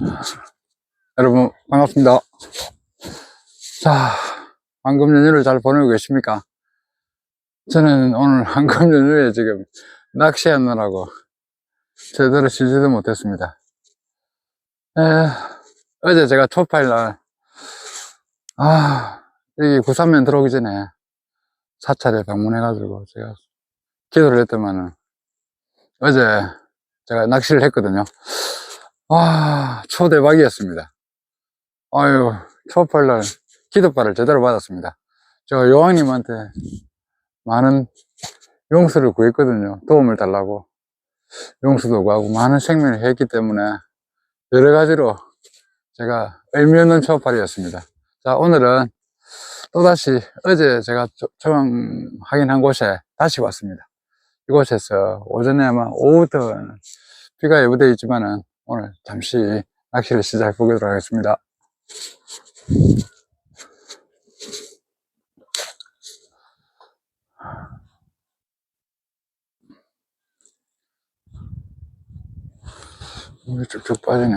여러분, 반갑습니다. 자, 황금 연휴를 잘 보내고 계십니까? 저는 오늘 황금 연휴에 지금 낚시하느라고 제대로 쉬지도 못했습니다. 에, 어제 제가 초파일 날, 아, 여기 구산면 들어오기 전에 사찰에 방문해 가지고 제가 기도를 했더만은 어제 제가 낚시를 했거든요. 와, 초대박이었습니다. 아유, 초파일 날 기도발을 제대로 받았습니다. 제가 요왕님한테 많은 용서를 구했거든요. 도움을 달라고. 용서도 구하고 많은 생명을 했기 때문에 여러 가지로 제가 의미 없는 초파리였습니다. 자, 오늘은 또다시 어제 제가 조- 조망 확인한 곳에 다시 왔습니다. 이곳에서 오전에 아마 오후부터 비가 예보되어 있지만은 오늘 잠시 낚시를 시작해 보도록 하겠습니다. 물이 쭉쭉 빠지네.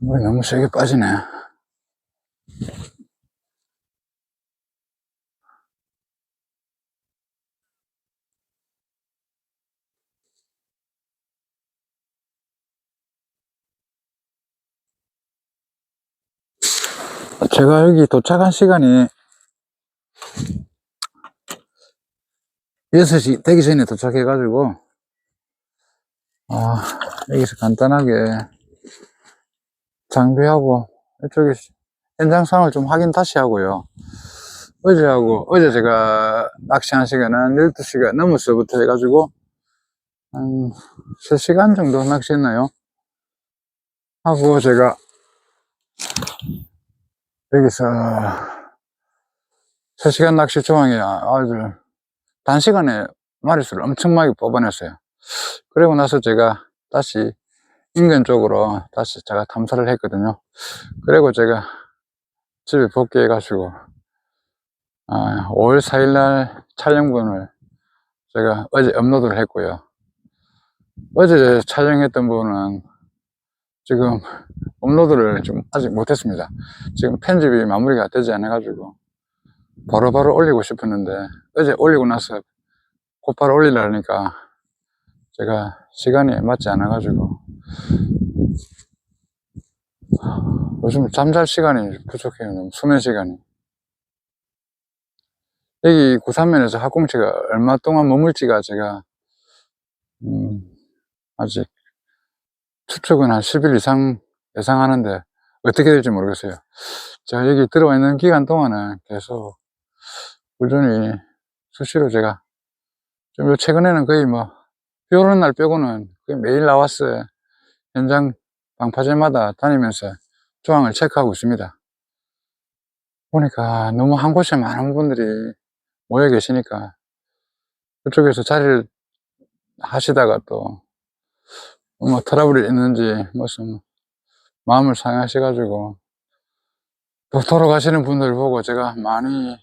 물이 너무 세게 빠지네. 제가 여기 도착한 시간이 6시 되기 전에 도착해가지고, 아, 여기서 간단하게 장비하고, 이쪽에 현장 상황을 좀 확인 다시 하고요. 어제하고, 어제 제가 낚시한 시간은 12시가 넘었어부터 해가지고, 한 3시간 정도 낚시했나요? 하고, 제가 여기서 3시간 낚시 조항이 아주 단시간에 마리수를 엄청나게 뽑아냈어요. 그리고 나서 제가 다시 인근 쪽으로 다시 제가 탐사를 했거든요. 그리고 제가 집에 복귀해가지고 아, 5월 4일날 촬영분을 제가 어제 업로드를 했고요. 어제 촬영했던 분은 지금 업로드를 좀 아직 못했습니다. 지금 편집이 마무리가 되지 않아가지고 바로 바로 올리고 싶었는데 어제 올리고 나서 곧바로 올리려니까 제가 시간이 맞지 않아가지고 요즘 잠잘 시간이 부족해요. 너무 수면 시간이. 여기 구산면에서 학공치가 얼마 동안 머물지가 제가 음, 아직 추측은 한 10일 이상 예상하는데 어떻게 될지 모르겠어요. 제가 여기 들어와 있는 기간 동안은 계속 꾸준히 수시로 제가 좀요 최근에는 거의 뭐 비 오는 날 빼고는 거의 매일 나왔어요. 현장 방파제마다 다니면서 조항을 체크하고 있습니다. 보니까 너무 한 곳에 많은 분들이 모여 계시니까 그쪽에서 자리를 하시다가 또 뭐 트러블이 있는지 무슨 마음을 상하셔 가지고 또 돌아가시는 분들 보고 제가 많이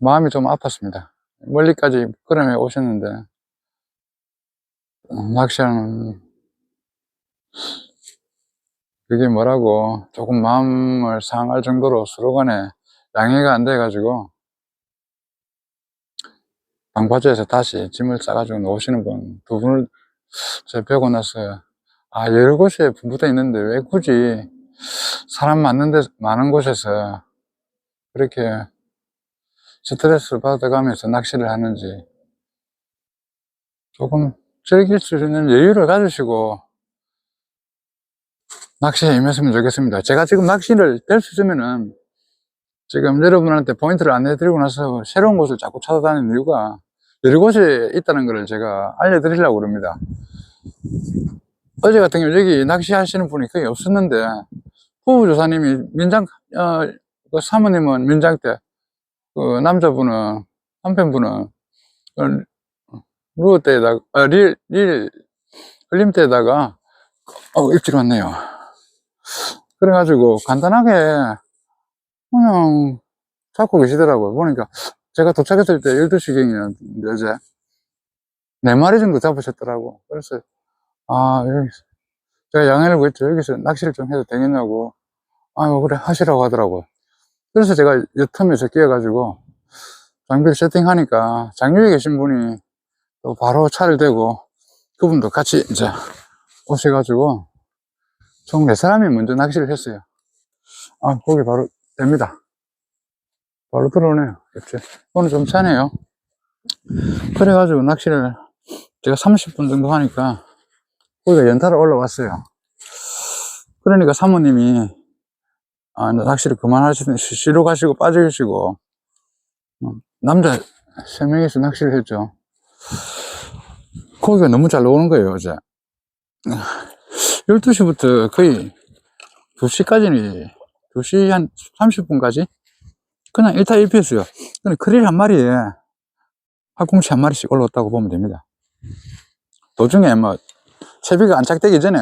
마음이 좀 아팠습니다. 멀리까지 걸음에 오셨는데 음, 낚시하는 그게 뭐라고 조금 마음을 상할 정도로 서로 간에 양해가 안 돼 가지고 방파제에서 다시 짐을 싸가지고 오시는 분 두 분을 제가 뵈고 나서 아 여러 곳에 분부대 있는데 왜 굳이 사람 많은 데 많은 곳에서 그렇게 스트레스를 받아가면서 낚시를 하는지 조금 즐길 수 있는 여유를 가지시고 낚시에 임했으면 좋겠습니다. 제가 지금 낚시를 될수 있으면은 지금 여러분한테 포인트를 안내드리고 나서 새로운 곳을 자꾸 찾아다니는 이유가 여러 곳에 있다는 것을 제가 알려드리려고 그럽니다. 어제 같은 경우 여기 낚시하시는 분이 거의 없었는데 부부 조사님이 민장, 어, 그 사모님은 민장 때, 그 남자분은, 남편분은, 그 루어 때에다가, 아, 릴, 릴, 흘림 때에다가, 어, 입질 왔네요. 그래가지고 간단하게 그냥 잡고 계시더라고요. 보니까 제가 도착했을 때 12시경이었는데 어제 네 마리 정도 잡으셨더라고. 그래서 아 여기 제가 양해를 구했죠. 여기서 낚시를 좀 해도 되겠냐고. 아유 그래 하시라고 하더라고요. 그래서 제가 이 틈에서 끼어가지고 장비를 세팅하니까 장비에 계신 분이 또 바로 차를 대고 그분도 같이 이제 오셔가지고 총 네 사람이 먼저 낚시를 했어요. 아 거기 바로 됩니다. 바로 들어오네요. 옆에. 오늘 좀 차네요. 그래가지고 낚시를 제가 30분 정도 하니까 거기가 연타로 올라왔어요. 그러니까 사모님이 아, 낚시를 쉬- 쉬러 가시고 빠져계시고 어, 남자 세 명이서 낚시를 했죠. 거기가 너무 잘 나오는 거예요, 어제. 12시부터 거의 2시까지는, 2시 한 30분까지 그냥 1타 1피였어요. 근데 크릴 한 마리에 학꽁치 한 마리씩 올라왔다고 보면 됩니다. 도중에 뭐, 채비가 안착되기 전에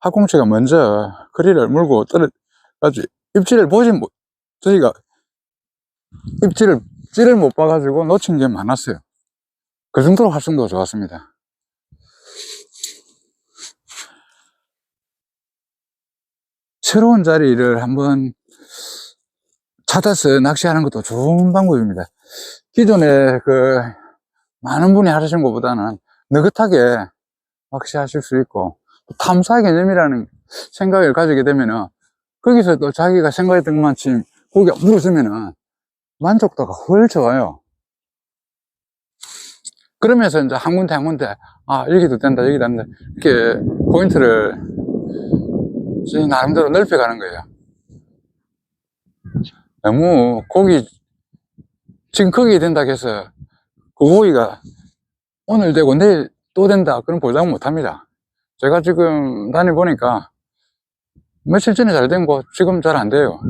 학꽁치가 먼저 크릴을 물고 떨어가지고 입질을 보지 못, 저희가 입질을, 찌를 못 봐가지고 놓친 게 많았어요. 그 정도로 활성도가 좋았습니다. 새로운 자리를 한번 찾아서 낚시하는 것도 좋은 방법입니다. 기존에 그 많은 분이 하시는 것보다는 느긋하게 낚시하실 수 있고 또 탐사 개념이라는 생각을 가지게 되면은 거기서 또 자기가 생각했던 것만큼 고기가 물어주면은 만족도가 훨 좋아요. 그러면서 이제 한 군데 한 군데 아 여기도 된다 여기도 된다 이렇게 포인트를 나름대로 넓혀가는 거예요. 너무 고기 지금 거기 된다 해서 그 고기가 오늘 되고 내일 또 된다 그런 보장 못 합니다. 제가 지금 다녀보니까 며칠 전에 잘 된 거 지금 잘 안 돼요.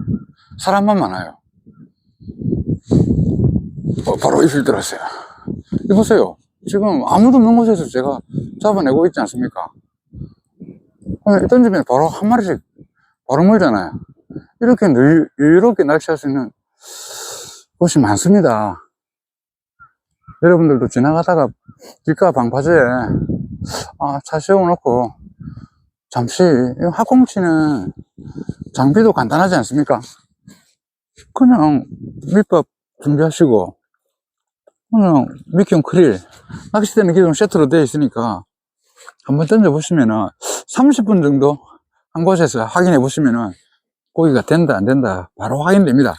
사람만 많아요. 어, 바로 입술 들었어요. 이보세요. 지금 아무도 없는 곳에서 제가 잡아내고 있지 않습니까? 던지면 바로 한 마리씩 바로 물잖아요. 이렇게 늘, 이렇게 낚시할 수 있는 곳이 많습니다. 여러분들도 지나가다가 길가 방파제에 아, 차 세워놓고 잠시 이 학꽁치는 장비도 간단하지 않습니까? 그냥 밑밥 준비하시고 그냥 미끼용 크릴 낚싯대는 기존 세트로 되어 있으니까 한번 던져 보시면은 30분 정도 한 곳에서 확인해 보시면은 고기가 된다 안 된다 바로 확인됩니다.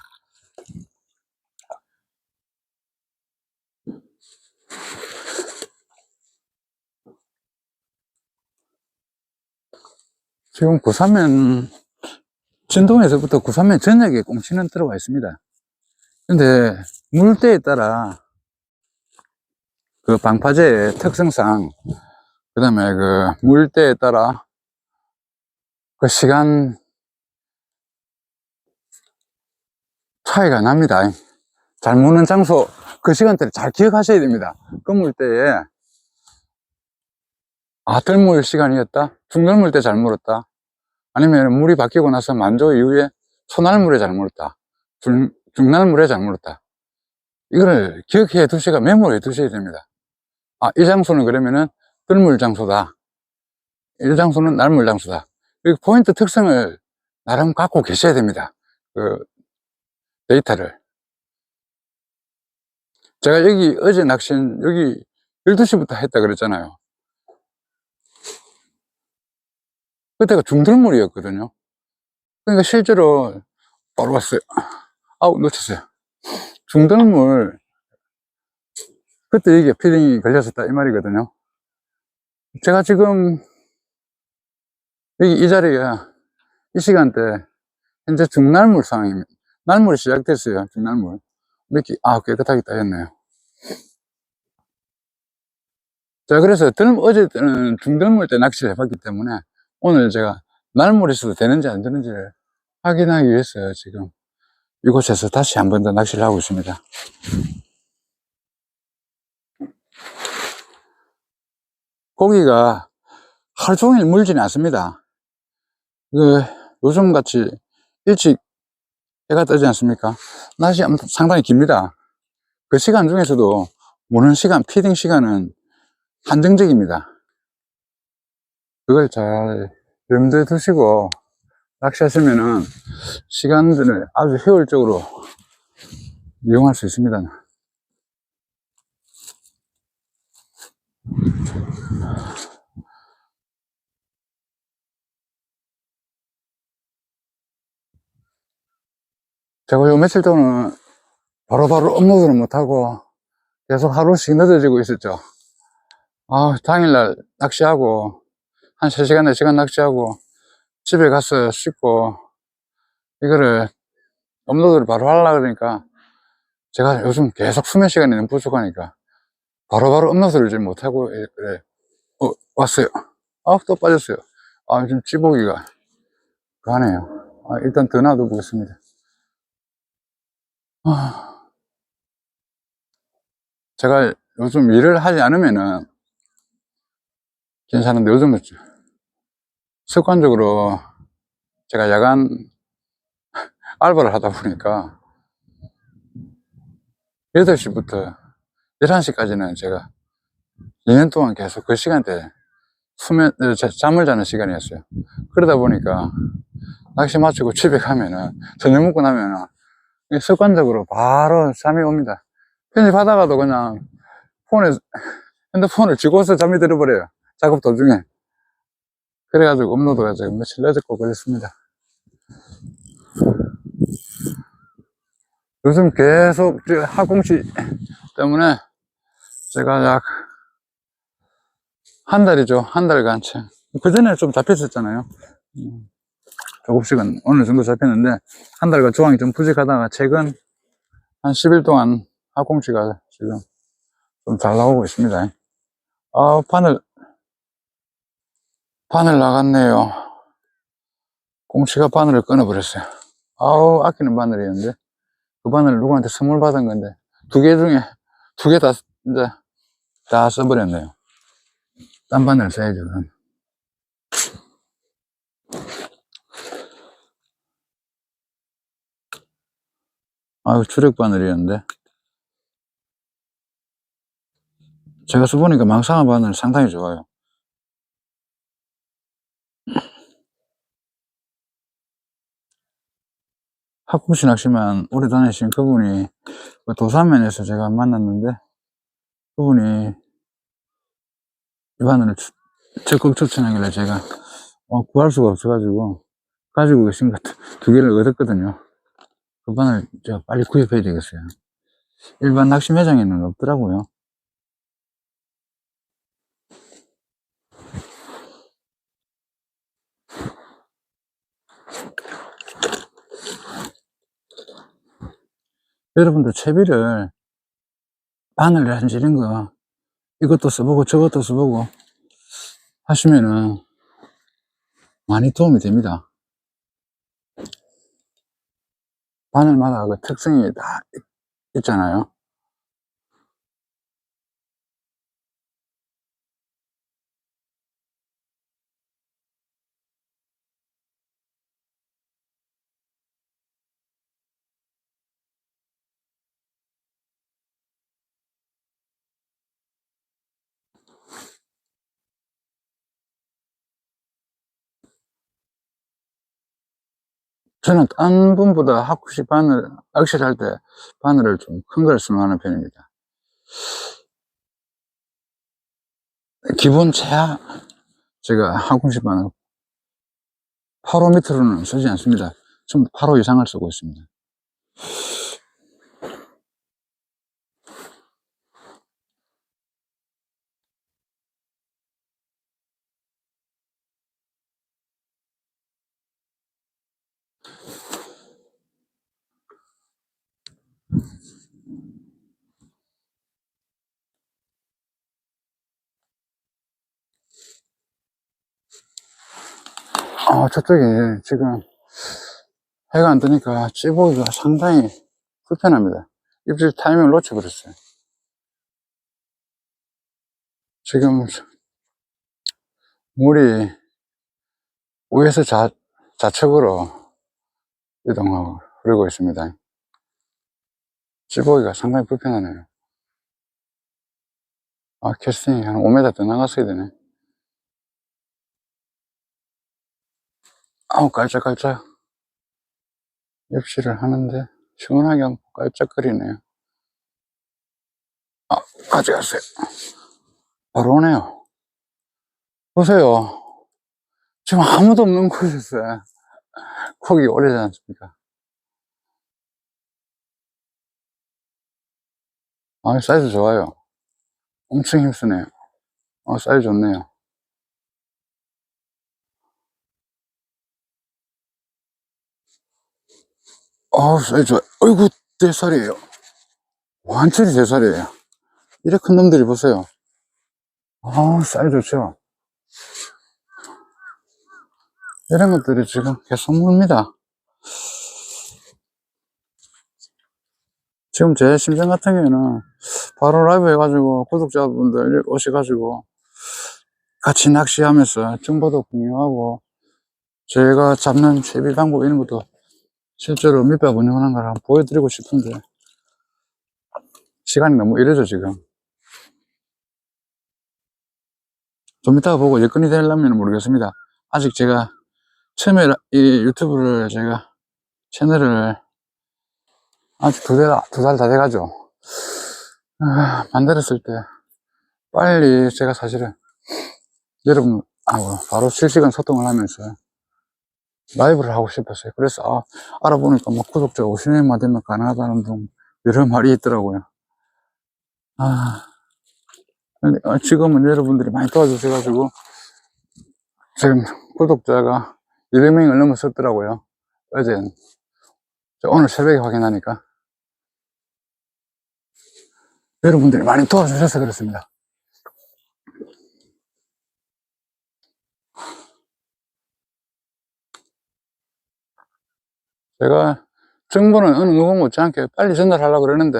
지금 구산면 진동에서부터 구산면 전역에 꽁치는 들어가 있습니다. 근데 물때에 따라 그 방파제의 특성상 그 다음에 그 물때에 따라 그 시간 차이가 납니다. 잘 무는 장소 그 시간대를 잘 기억하셔야 됩니다. 그 물때에 아 덜물 시간이었다? 중널물 때 잘 물었다? 아니면 물이 바뀌고 나서 만조 이후에 소날물에 잘 물었다? 중, 중날물에 잘 물었다? 이거를 기억해 두시가 메모해 두셔야 됩니다. 아, 이 장소는 그러면은 뜰물 장소다. 이 장소는 날물 장소다. 이 포인트 특성을 나름 갖고 계셔야 됩니다. 그 데이터를. 제가 여기 어제 낚시는 여기 12시부터 했다 그랬잖아요. 그때가 중들물이었거든요. 그러니까 실제로 바로 왔어요. 아우, 놓쳤어요. 중들물, 그때 이게 피딩이 걸렸었다 이 말이거든요. 제가 지금 여기 이 자리가 이 시간대 현재 중날물 상황입니다. 날물이 시작됐어요. 중날물. 이렇게 아 깨끗하게 따였네요. 자 그래서 들, 어제는 중들물 때 낚시를 해봤기 때문에 오늘 제가 날물이 있어도 되는지 안 되는지를 확인하기 위해서 지금 이곳에서 다시 한 번 더 낚시를 하고 있습니다. 고기가 하루 종일 물지는 않습니다. 그, 요즘 같이 일찍 해가 뜨지 않습니까? 낮이 상당히 깁니다. 그 시간 중에서도 무는 시간, 피딩 시간은 한정적입니다. 그걸 잘 염두에 두시고 낚시하시면은 시간들을 아주 효율적으로 이용할 수 있습니다. 제가 요 며칠 동안 바로바로 업로드를 못하고 계속 하루씩 늦어지고 있었죠. 아, 당일날 낚시하고, 한 3시간, 4시간 낚시하고, 집에 가서 씻고, 이거를 업로드를 바로 하려고 그러니까, 제가 요즘 계속 수면 시간이 너무 부족하니까, 바로바로 업로드를 좀 못하고, 예, 그래. 어, 왔어요. 아, 또 빠졌어요. 아, 좀 찌보기가 가네요. 아, 일단 더 놔둬보겠습니다. 아, 제가 요즘 일을 하지 않으면은 괜찮은데 요즘은 습관적으로 제가 야간 알바를 하다 보니까 8시부터 11시까지는 제가 2년 동안 계속 그 시간대에 수면, 어, 자- 잠을 자는 시간이었어요. 그러다 보니까 낚시 마치고 집에 가면은 저녁 먹고 나면은 습관적으로 바로 잠이 옵니다. 편집하다가도 그냥 폰에, 핸드폰을 쥐고서 잠이 들어버려요. 작업 도중에. 그래가지고 업로드가 지금 며칠 늦었고 그랬습니다. 요즘 계속 저 학공시 때문에 제가 약 한 달이죠. 한 달간 채. 그 전에 좀 잡혔었잖아요. 음, 조금씩은 어느 정도 잡혔는데 한 달간 조항이 좀 부족하다가 최근 한 10일 동안 학공치가 지금 좀 잘 나오고 있습니다. 아, 바늘, 바늘 나갔네요. 공치가 바늘을 끊어버렸어요. 아우, 아끼는 바늘이었는데, 그 바늘을 누구한테 선물 받은 건데, 두 개 중에, 두 개 다, 이제, 다 써버렸네요. 딴 바늘 써야죠, 그럼. 아유, 주력 바늘이었는데. 제가 써보니까 망상한 바늘 상당히 좋아요. 학국시 낚시만 오래 다니신 그분이 그 도산면에서 제가 만났는데 그분이 이 바늘을 추- 적극 추천하길래 제가 어, 구할 수가 없어가지고 가지고 계신 것 두 개를 얻었거든요. 그 바늘 제가 빨리 구입해야 되겠어요. 일반 낚시 매장에는 없더라고요. 여러분들 채비를 바늘이라든지 이런 거 이것도 써보고 저것도 써보고 하시면은 많이 도움이 됩니다. 바늘마다 그 특성이 다 있- 있잖아요. 저는 딴 분보다 학구시 바늘, 낚시를 할때 바늘을 좀 큰걸 선호하는 편입니다. 기본 최하, 제가 학구시 바늘 8호 밑으로는 쓰지 않습니다. 좀 8호 이상을 쓰고 있습니다. 아, 저쪽에 지금 해가 안 뜨니까 찌보기가 상당히 불편합니다. 입질 타이밍을 놓쳐버렸어요. 지금 물이 위에서 좌, 좌측으로 이동하고 흐르고 있습니다. 찌보기가 상당히 불편하네요. 아, 캐스팅이 한 5m 더 나갔어야 되네. 아우, 깔짝깔짝. 입시를 하는데, 시원하게 않고 깔짝거리네요. 아, 가져갔어요. 바로 오네요. 보세요. 지금 아무도 없는 곳이었어요. 거기 오래지 않습니까? 아, 사이즈 좋아요. 엄청 힘쓰네요. 아, 사이즈 좋네요. 아우, 사이즈 좋아요. 어이구, 네 살이에요. 완전히 네 살이에요. 이래 큰 놈들이 보세요. 아우, 사이즈 좋죠? 이런 것들이 지금 계속 물 지금 제 심정 같은 경우에는 바로 라이브 해가지고 구독자분들 오셔가지고 같이 낚시하면서 정보도 공유하고 제가 잡는 채비 방법 이런 것도 실제로 밑밥 운영하는 걸 한번 보여드리고 싶은데 시간이 너무 이르죠 지금 좀 이따가 보고 여건이 되려면 모르겠습니다 아직 제가 처음에 라- 이 유튜브를 제가 채널을 아직 두 달, 두달 다 돼가죠. 아, 만들었을 때 빨리 제가 사실은 여러분하고 바로 실시간 소통을 하면서 라이브를 하고 싶었어요. 그래서 아, 알아보니까 뭐 구독자 50명만 되면 가능하다는 등 여러 말이 있더라고요. 아, 어, 지금은 여러분들이 많이 도와주셔가지고 지금 구독자가 200명을 넘었었더라고요. 어제 오늘 새벽에 확인하니까 여러분들이 많이 도와주셔서 그렇습니다. 제가 정보는 어느 누구 못지않게 빨리 전달하려고 그러는데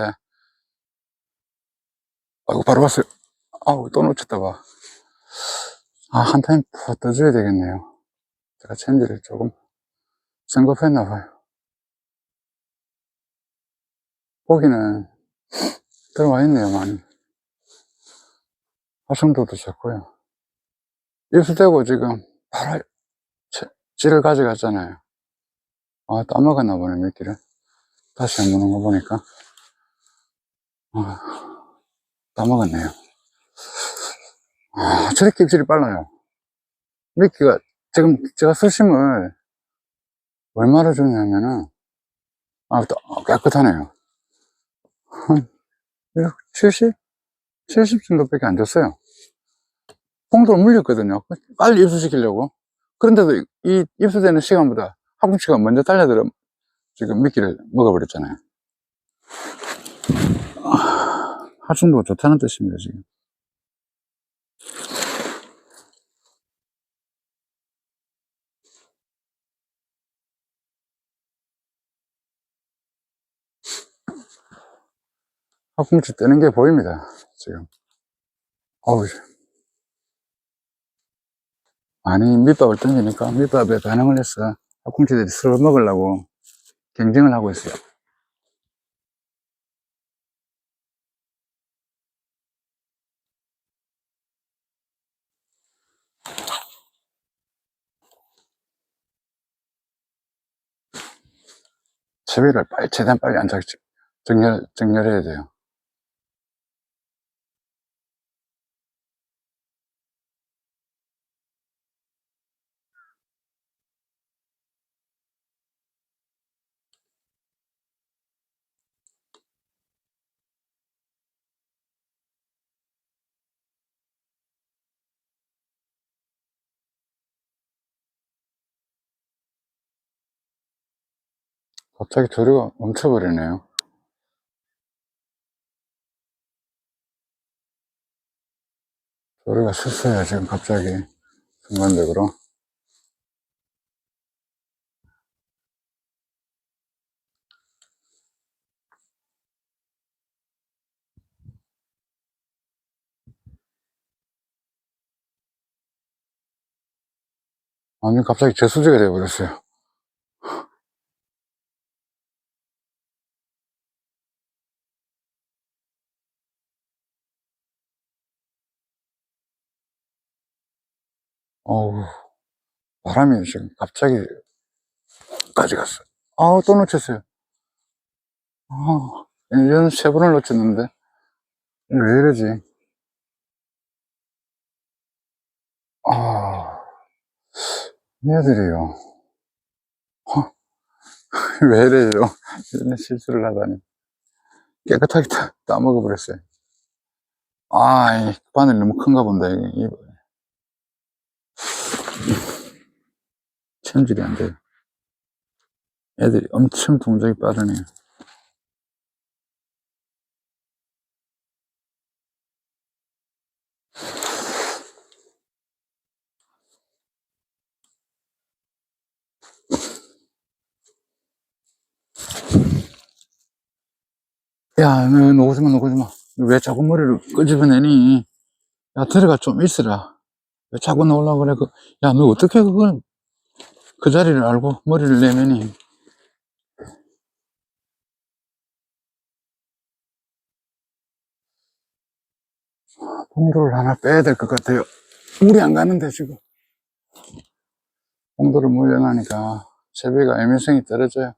아이고 바로 봤어요. 아우 또 놓쳤다 봐. 아, 한 타임 더 떠줘야 되겠네요. 제가 챈지를 조금 성급했나 봐요. 고기는 들어와 있네요, 많이. 화성도도 좋고요. 입수되고 지금 바로 채- 찌를 가져갔잖아요. 아, 따먹었나 보네, 몇 끼를. 다시 한 보는 거 보니까. 아, 따먹었네요. 아, 저렇게 입질이 빨라요. 미끼가, 지금 제가 수심을 얼마나 주냐면은, 아, 또 깨끗하네요. 한 70? 70 정도밖에 안 줬어요. 홍도를 물렸거든요. 빨리 입수시키려고. 그런데도 이- 이 입수되는 시간보다 하kum치가 먼저 달려들어 지금 미끼를 먹어버렸잖아요. 아, 하중도가 좋다는 뜻입니다, 지금. 하kum치 뜨는 게 보입니다, 지금. 어우, 많이 밑밥을 던지니까 밑밥에 반응을 해서 하kum치들이 서로 먹으려고 경쟁을 하고 있어요. 채비를 빨리, 최대한 빨리 안착, 정렬, 정렬해야 돼요. 갑자기 조류가 멈춰버리네요. 조류가 섰어요, 지금 갑자기. 순간적으로. 아니, 갑자기 저수지가 되어버렸어요. 어우, 바람이 지금 갑자기 까지 갔어. 아우, 또 놓쳤어요. 아, 이제는 세 번을 놓쳤는데. 왜 이러지? 아, 얘들이요. 어, 왜 이래요? 이런 실수를 하다니. 깨끗하게 다, 따먹어버렸어요. 아, 이 바늘이 너무 큰가 본다, 이게. 이- 체질이 안 돼요. 애들이 엄청 동작이 빠르네요. 야, 너 놓고지 마, 놓고지 마. 왜 자꾸 머리를 끄집어내니? 야, 들어가 좀 있으라. 왜 자꾸 나오려고 그래? 그, 야, 너 어떻게 그걸, 그 자리를 알고 머리를 내매니? 봉도를 하나 빼야 될 것 같아요. 물이 안 가는데, 지금. 봉도를 물려나니까 채비가 애매성이 떨어져요.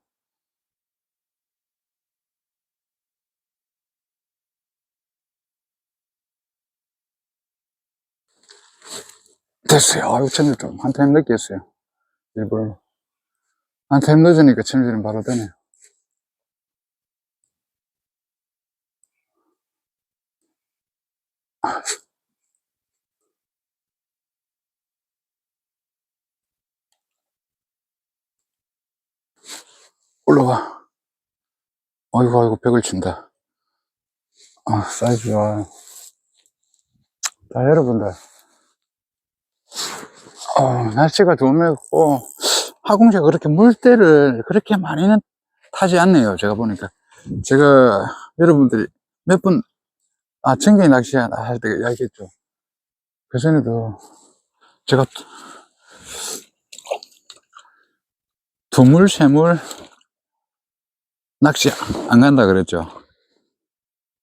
됐어요. 아유, 챔질 좀, 한 타임 늦게 했어요. 일부러. 한 타임 늦으니까 챔질은 바로 되네요. 올라가. 아이고, 아이고, 벽을 친다. 아, 사이즈 좋아요. 자, 여러분들. 어, 날씨가 좋으고, 하공제가 그렇게 물때를 그렇게 많이는 타지 않네요. 제가 보니까. 제가, 여러분들이 몇 분, 아, 청갱이 낚시 할 때 이야기했죠. 그 전에도 제가 두물, 세물, 낚시 안 간다 그랬죠.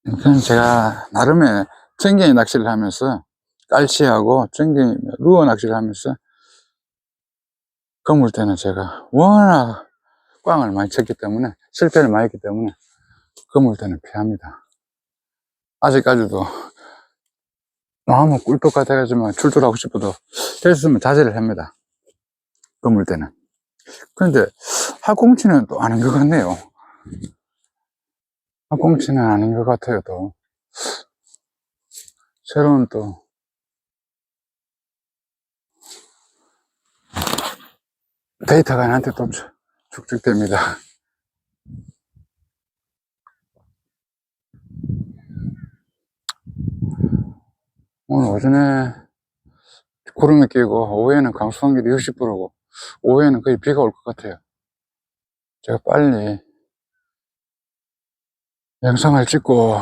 그건 제가 나름의 청갱이 낚시를 하면서 깔치하고 청갱이 루어 낚시를 하면서 그물 때는 제가 워낙 꽝을 많이 쳤기 때문에 실패를 많이 했기 때문에 그물 때는 피합니다. 아직까지도 너무 꿀떡 같아가지고 출출하고 싶어도 됐으면 자제를 합니다. 그물 때는. 그런데 학공치는 또 아닌 것 같네요. 학공치는 아닌 것 같아요, 또. 새로운 또, 데이터가 나한테 또 축- 축적됩니다. 오늘 오전에 구름이 끼고, 오후에는 강수 확률이 60%고, 오후에는 거의 비가 올 것 같아요. 제가 빨리 영상을 찍고,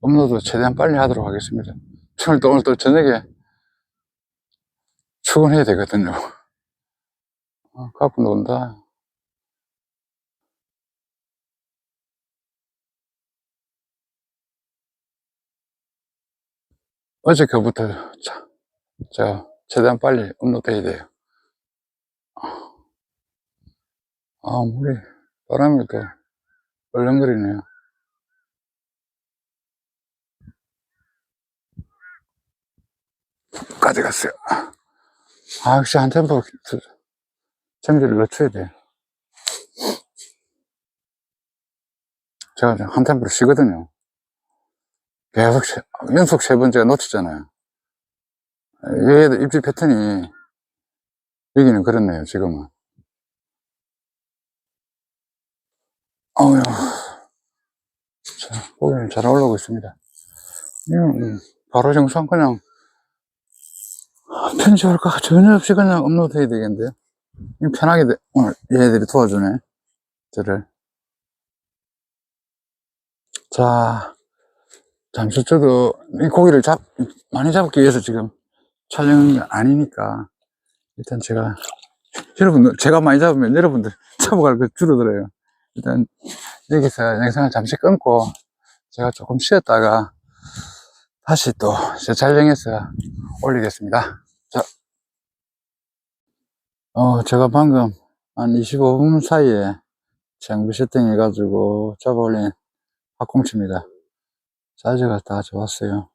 업로드 최대한 빨리 하도록 하겠습니다. 오늘 또, 오늘 또 저녁에 출근해야 되거든요. 아, 갖고 논다. 어제 그부터 자, 자, 최대한 빨리 업로드 해야 돼요. 아, 물이, 바람이 또 얼렁거리네요. 까지 갔어요. 아, 역시 한 템포 정지를 늦춰야 돼요. 제가 한 템포를 쉬거든요. 계속 세- 연속 세 번째가 놓치잖아요. 얘들 입질 패턴이 여기는 그렇네요, 지금은. 어우야. 자, 고기는 잘 올라오고 있습니다. 음, 바로 정상 그냥 편집할까 전혀 없이 그냥 업로드 해야 되겠는데요. 편하게 돼- 오늘 얘들이 도와주네. 저를. 자, 잠시 저도 이 고기를 잡, 많이 잡기 위해서 지금 촬영이 아니니까 일단 제가 여러분들 제가 많이 잡으면 여러분들 잡아갈 거 줄어들어요. 일단 여기서 영상을 잠시 끊고 제가 조금 쉬었다가 다시 또 재촬영해서 올리겠습니다. 자, 어, 제가 방금 한 25분 사이에 장비 세팅해가지고 잡아올린 학꽁치입니다. 사이즈가 다 좋았어요.